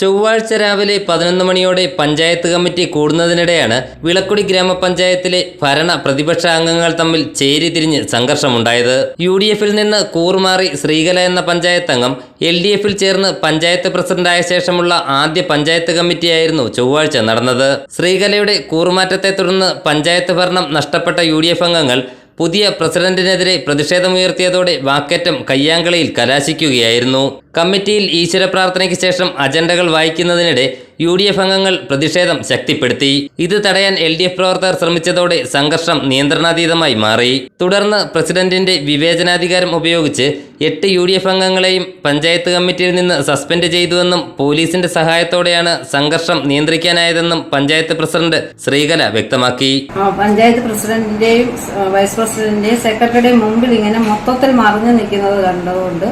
ചൊവ്വാഴ്ച രാവിലെ പതിനൊന്ന് മണിയോടെ പഞ്ചായത്ത് കമ്മിറ്റി കൂടുന്നതിനിടെയാണ് വിളക്കുടി ഗ്രാമപഞ്ചായത്തിലെ ഭരണ പ്രതിപക്ഷ അംഗങ്ങൾ തമ്മിൽ ചേരിതിരിഞ്ഞ് സംഘർഷമുണ്ടായത്. യു ഡി എഫിൽ നിന്ന് കൂറുമാറി ശ്രീകല എന്ന പഞ്ചായത്ത് അംഗം എൽ ഡി എഫിൽ ചേർന്ന് പഞ്ചായത്ത് പ്രസിഡന്റായ ശേഷമുള്ള ആദ്യ പഞ്ചായത്ത് കമ്മിറ്റിയായിരുന്നു ചൊവ്വാഴ്ച നടന്നത്. ശ്രീകലയുടെ കൂറുമാറ്റത്തെ തുടർന്ന് പഞ്ചായത്ത് ഭരണം നഷ്ടപ്പെട്ട യു അംഗങ്ങൾ പുതിയ പ്രസിഡന്റിനെതിരെ പ്രതിഷേധമുയർത്തിയതോടെ വാക്കേറ്റം കയ്യാങ്കളിയിൽ കലാശിക്കുകയായിരുന്നു. കമ്മിറ്റിയിൽ ഈശ്വര പ്രാർത്ഥനയ്ക്ക് ശേഷം അജണ്ടകൾ വായിക്കുന്നതിനിടെ യു ഡി എഫ് അംഗങ്ങൾ പ്രതിഷേധം ശക്തിപ്പെടുത്തി. ഇത് തടയാൻ എൽ ഡി എഫ് പ്രവർത്തകർ ശ്രമിച്ചതോടെ സംഘർഷം നിയന്ത്രണാതീതമായി മാറി. തുടർന്ന് പ്രസിഡന്റിന്റെ വിവേചനാധികാരം ഉപയോഗിച്ച് എട്ട് യു ഡി എഫ് അംഗങ്ങളെയും പഞ്ചായത്ത് കമ്മിറ്റിയിൽ നിന്ന് സസ്പെൻഡ് ചെയ്തുവെന്നും പോലീസിന്റെ സഹായത്തോടെയാണ് സംഘർഷം നിയന്ത്രിക്കാനായതെന്നും പഞ്ചായത്ത് പ്രസിഡന്റ് ശ്രീകല വ്യക്തമാക്കി. പഞ്ചായത്ത് പ്രസിഡന്റിന്റെയും വൈസ് പ്രസിഡന്റിന്റെയും സെക്രട്ടറിയുടെയും മുമ്പിൽ ഇങ്ങനെ മൊത്തത്തിൽ മറിഞ്ഞു നിൽക്കുന്നത് കണ്ടതുകൊണ്ട്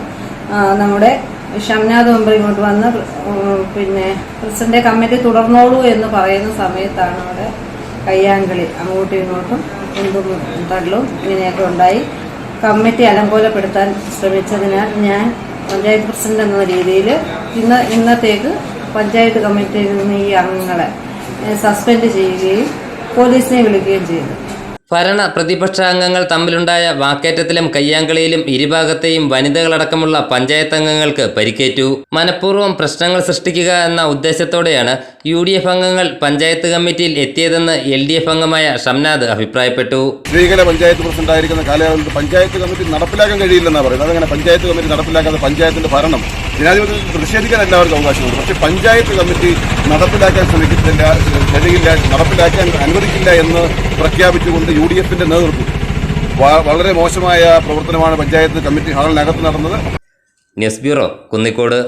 നമ്മുടെ ഷംനാഥ് മെമ്പർ ഇങ്ങോട്ട് വന്ന് പിന്നെ പ്രസിഡന്റ് കമ്മിറ്റി തുടർന്നോളൂ എന്ന് പറയുന്ന സമയത്താണ് അവിടെ കയ്യാങ്കളി അങ്ങോട്ടും ഇങ്ങോട്ടും എന്തും തള്ളും ഇങ്ങനെയൊക്കെ ഉണ്ടായി. കമ്മിറ്റി അലങ്കോലപ്പെടുത്താൻ ശ്രമിച്ചതിനാൽ ഞാൻ പഞ്ചായത്ത് പ്രസിഡന്റ് എന്ന രീതിയിൽ ഇന്ന് ഇന്നത്തേക്ക് പഞ്ചായത്ത് കമ്മിറ്റിയിൽ നിന്ന് ഈ അംഗങ്ങളെ സസ്പെൻഡ് ചെയ്യുകയും പോലീസിനെ വിളിക്കുകയും ചെയ്തു. ഭരണ പ്രതിപക്ഷ അംഗങ്ങൾ തമ്മിലുണ്ടായ വാക്കേറ്റത്തിലും കയ്യാങ്കളിയിലും ഇരുഭാഗത്തെയും വനിതകളടക്കമുള്ള പഞ്ചായത്ത് അംഗങ്ങൾക്ക് പരിക്കേറ്റു. മനഃപൂർവം പ്രശ്നങ്ങൾ സൃഷ്ടിക്കുക എന്ന ഉദ്ദേശത്തോടെയാണ് യു ഡി എഫ് അംഗങ്ങൾ പഞ്ചായത്ത് കമ്മിറ്റിയിൽ എത്തിയതെന്ന് എൽ ഡി എഫ് അംഗമായ ഷംനാദ് അഭിപ്രായപ്പെട്ടു. സ്ത്രീകളെ പഞ്ചായത്ത് പ്രസിഡന്റായിരിക്കുന്ന കാലയളവിൽ പഞ്ചായത്ത് കമ്മിറ്റി നടപ്പിലാക്കാൻ കഴിയില്ലെന്നാണ് പറയുന്നത്. അതങ്ങനെ പഞ്ചായത്ത് കമ്മിറ്റി നടപ്പിലാക്കാതെ പഞ്ചായത്തിന്റെ ഭരണം ജനാധിപത്യത്തിൽ പ്രതിഷേധിക്കാൻ എല്ലാവർക്കും അവകാശമുണ്ട്. പക്ഷേ പഞ്ചായത്ത് കമ്മിറ്റി നടപ്പിലാക്കാൻ ശ്രമിക്കുന്നില്ല കഴിയില്ല നടപ്പിലാക്കാൻ അനുവദിക്കില്ല എന്ന് പ്രഖ്യാപിച്ചുകൊണ്ട് യു ഡി എഫിന്റെ നേതൃത്വം വളരെ മോശമായ പ്രവർത്തനമാണ് പഞ്ചായത്ത് കമ്മിറ്റി ഹാളിനകത്ത് നടന്നത്. News bureau Kunnicode.